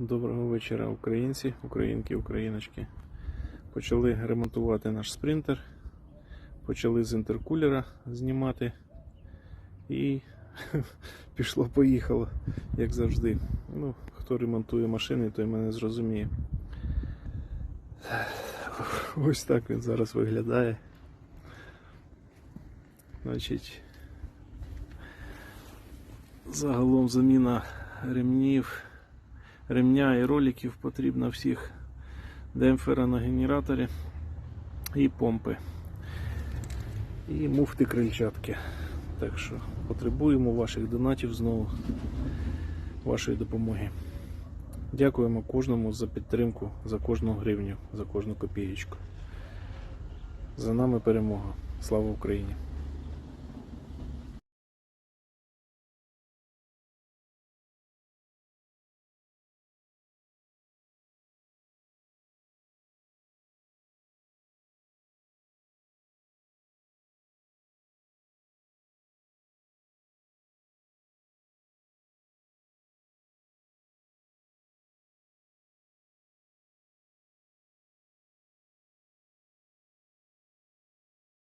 Доброго вечора, українці, українки, україночки. Почали ремонтувати наш спринтер. Почали з інтеркулера знімати. І пішло-поїхало, як завжди. Ну, хто ремонтує машини, той мене зрозуміє. Ось так він зараз виглядає. Значить, загалом заміна ремнів ремня і роликів потрібно всіх демпфера на генераторі і помпи. І муфти крильчатки. Так що потребуємо ваших донатів знову, вашої допомоги. Дякуємо кожному за підтримку, за кожну гривню, за кожну копієчку. За нами перемога. Слава Україні!